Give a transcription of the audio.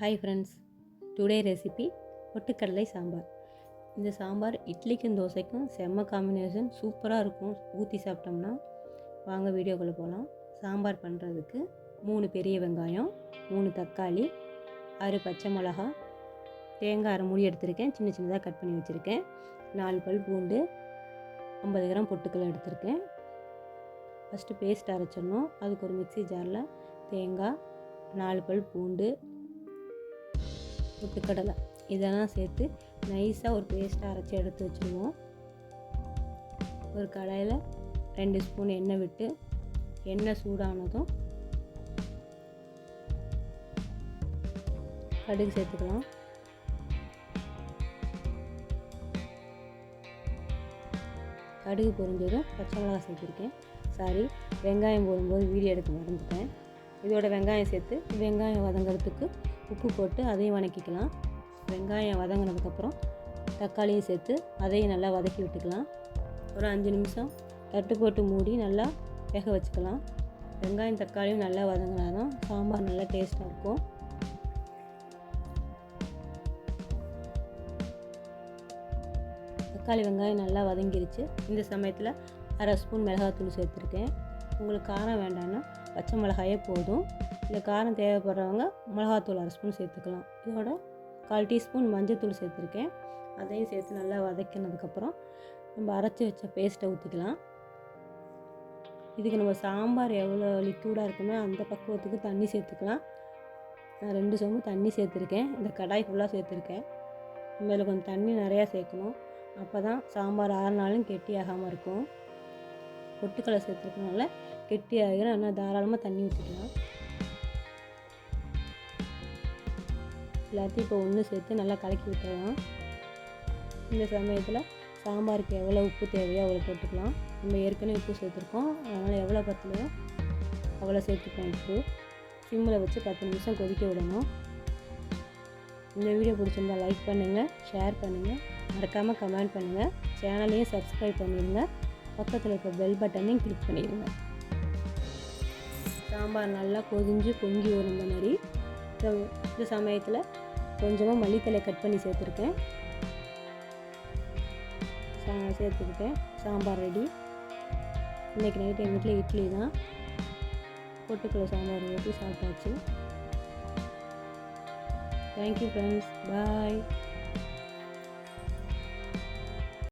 Hi friends today recipe பொட்டுக்கடலை சாம்பார். இந்த சாம்பார் இட்லிக்கும் தோசைக்கும் செம்ம காம்பினேஷன் சூப்பராக இருக்கும். ஊற்றி சாப்பிட்டோம்னா வாங்க வீடியோக்குள்ளே போகலாம் சாம்பார் பண்ணுறதுக்கு மூணு பெரிய வெங்காயம் மூணு தக்காளி ஆறு பச்சை மிளகா தேங்காய் அரை மூடி எடுத்திருக்கேன். சின்ன சின்னதாக கட் பண்ணி வச்சுருக்கேன். நாலு பல் பூண்டு ஐம்பது கிராம் பொட்டுக்கடலை எடுத்திருக்கேன். ஃபஸ்ட்டு பேஸ்ட் அரைச்சிடணும். அதுக்கு ஒரு மிக்ஸி ஜாரில் தேங்காய் நாலு பல் பூண்டு பொட்டுக்கடலை இதெல்லாம் சேர்த்து நைஸாக ஒரு பேஸ்ட்டாக அரைச்சி எடுத்து வச்சுருவோம். ஒரு கடாயில் ரெண்டு ஸ்பூன் எண்ணெய் விட்டு எண்ணெய் சூடானதும் கடுகு சேர்த்துக்கலாம். கடுகு பொரிஞ்சதும் பச்சை மிளகாய் சேர்த்துருக்கேன். சாரி வெங்காயம் போடும்போது வீடியோ எடுக்க மறந்துட்டேன். இதோட வெங்காயம் சேர்த்து வெங்காயம் வதங்கிறதுக்கு உப்பு போட்டு அதையும் வதக்கிக்கலாம் வெங்காயம் வதங்கினதுக்கப்புறம் தக்காளியும் சேர்த்து அதையும் நல்லா வதக்கி விட்டுக்கலாம். ஒரு அஞ்சு நிமிஷம் தட்டு போட்டு மூடி நல்லா வேக வச்சுக்கலாம். வெங்காயம் தக்காளியும் நல்லா வதங்கினா தான் சாம்பார் நல்லா டேஸ்ட்டாக இருக்கும். தக்காளி வெங்காயம் நல்லா வதங்கிருச்சு. இந்த சமயத்தில் அரை ஸ்பூன் மிளகாத்தூள் சேர்த்துருக்கேன். உங்களுக்கு காரம் வேண்டாம்னா பச்சை மிளகாயே போதும். இல்லை காரம் தேவைப்படுறவங்க மிளகாத்தூள் அரை ஸ்பூன் சேர்த்துக்கலாம். இதோட கால் டீஸ்பூன் மஞ்சத்தூள் சேர்த்துருக்கேன். அதையும் சேர்த்து நல்லா வதக்கினதுக்கப்புறம் நம்ம அரைச்சி வச்ச பேஸ்ட்டை ஊற்றிக்கலாம் இதுக்கு நம்ம சாம்பார் எவ்வளோ லிக்யூடாக இருக்குமோ அந்த பக்குவத்துக்கு தண்ணி சேர்த்துக்கலாம். நான் ரெண்டு சொம்பு தண்ணி சேர்த்துருக்கேன். இந்த கடாய் ஃபுல்லாக சேர்த்துருக்கேன். மேலே கொஞ்சம் தண்ணி நிறையா சேர்க்கணும். அப்போ தான் சாம்பார் ஆறுனாலும் கெட்டி ஆகாமல் இருக்கும். பொட்டுக்கடலை சேர்த்துருக்கனால கெட்டி ஆகிரும். ஆனால் தாராளமாக தண்ணி ஊற்றிக்கலாம் எல்லாத்தையும் இப்போ ஒன்று சேர்த்து நல்லா கலக்கி விட்டுடலாம். இந்த சமயத்தில் சாம்பாருக்கு எவ்வளோ உப்பு தேவையோ அவ்வளோ போட்டுக்கலாம். நம்ம ஏற்கனவே உப்பு சேர்த்துருக்கோம். அதனால் எவ்வளோ பத்தலையோ அவ்வளோ சேர்த்துக்கலாம் உப்பு. சிம்மில் வச்சு பத்து நிமிஷம் கொதிக்க விடணும். இந்த வீடியோ பிடிச்சிருந்தா லைக் பண்ணுங்கள் ஷேர் பண்ணுங்கள் மறக்காமல் கமெண்ட் பண்ணுங்கள் சேனலையும் சப்ஸ்கிரைப் பண்ணிடுங்க. பக்கத்தில் இருக்க பெல் பட்டனையும் கிளிக் பண்ணிடுங்க. சாம்பார் நல்லா கொதிஞ்சு பொங்கி வரும் மாதிரி இந்த சமயத்தில் கொஞ்சமாக மல்லித்தலை கட் பண்ணி சேர்த்துருக்கேன். சா சேர்த்துக்கிட்டேன். சாம்பார் ரெடி இன்றைக்கி நைட் எங்கள் வீட்டில் இட்லி தான். பொட்டுக்கடலை சாம்பார் ஊற்றி சாப்பிட்டாச்சு. Thank you friends bye